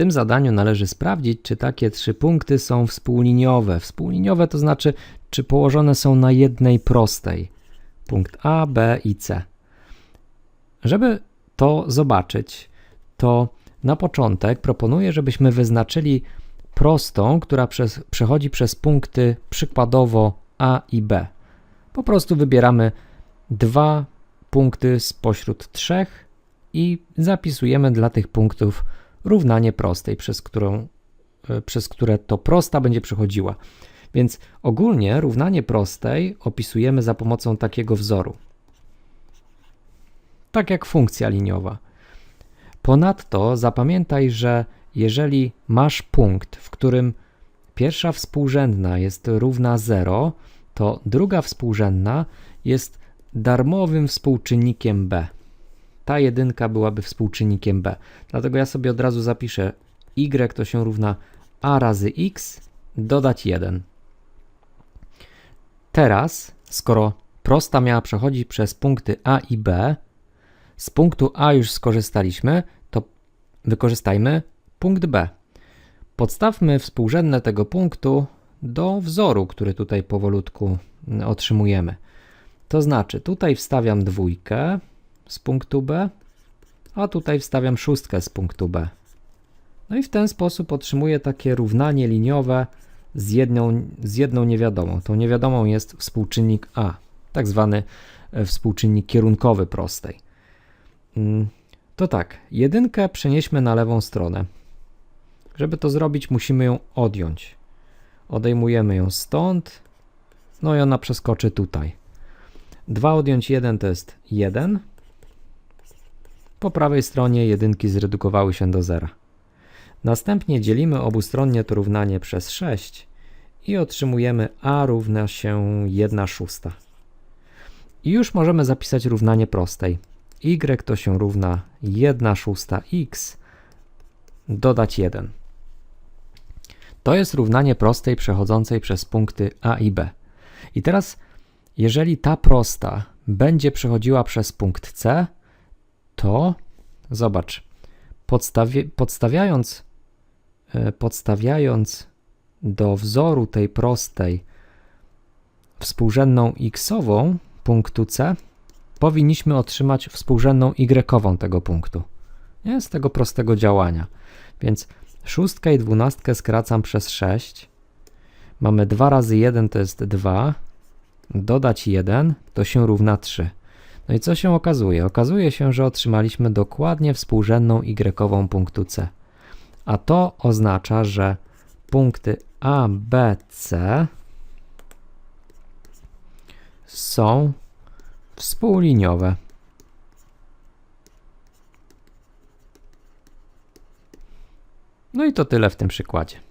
tym zadaniu należy sprawdzić, czy takie trzy punkty są współliniowe. Współliniowe to znaczy, czy położone są na jednej prostej. Punkt A, B i C. Żeby to zobaczyć, to na początek proponuję, żebyśmy wyznaczyli prostą, która przez, przechodzi przez punkty przykładowo A i B. Po prostu wybieramy dwa punkty spośród trzech i zapisujemy dla tych punktów równanie prostej, przez, którą, e, przez które to prosta będzie przechodziła. Więc ogólnie równanie prostej opisujemy za pomocą takiego wzoru. Tak jak funkcja liniowa. Ponadto zapamiętaj, że jeżeli masz punkt, w którym pierwsza współrzędna jest równa 0, to druga współrzędna jest darmowym współczynnikiem b. Ta jedynka byłaby współczynnikiem b. Dlatego ja sobie od razu zapiszę y to się równa a razy x dodać 1. Teraz, skoro prosta miała przechodzić przez punkty a i b, z punktu a już skorzystaliśmy, to wykorzystajmy punkt b. Podstawmy współrzędne tego punktu do wzoru, który tutaj powolutku otrzymujemy. To znaczy, tutaj wstawiam dwójkę z punktu B, a tutaj wstawiam szóstkę z punktu B. No i w ten sposób otrzymuję takie równanie liniowe z jedną, z jedną niewiadomą. Tą niewiadomą jest współczynnik A, tak zwany e, współczynnik kierunkowy prostej. Mm, to tak, jedynkę przenieśmy na lewą stronę. Żeby to zrobić, musimy ją odjąć. Odejmujemy ją stąd, no i ona przeskoczy tutaj. 2 odjąć 1 to jest 1. Po prawej stronie jedynki zredukowały się do zera. Następnie dzielimy obustronnie to równanie przez 6 i otrzymujemy a równa się 1 szósta. I już możemy zapisać równanie prostej. y to się równa 1 szósta x dodać 1. To jest równanie prostej przechodzącej przez punkty a i b. I teraz, jeżeli ta prosta będzie przechodziła przez punkt C, to zobacz, podstawi podstawiając, e, podstawiając do wzoru tej prostej współrzędną x-ową punktu C, powinniśmy otrzymać współrzędną y tego punktu. Nie? Z tego prostego działania. Więc szóstkę i dwunastkę skracam przez 6 Mamy 2 razy 1 to jest 2, dodać 1 to się równa 3. No i co się okazuje? Okazuje się, że otrzymaliśmy dokładnie współrzędną y punktu C. A to oznacza, że punkty A, B, C są współliniowe. No i to tyle w tym przykładzie.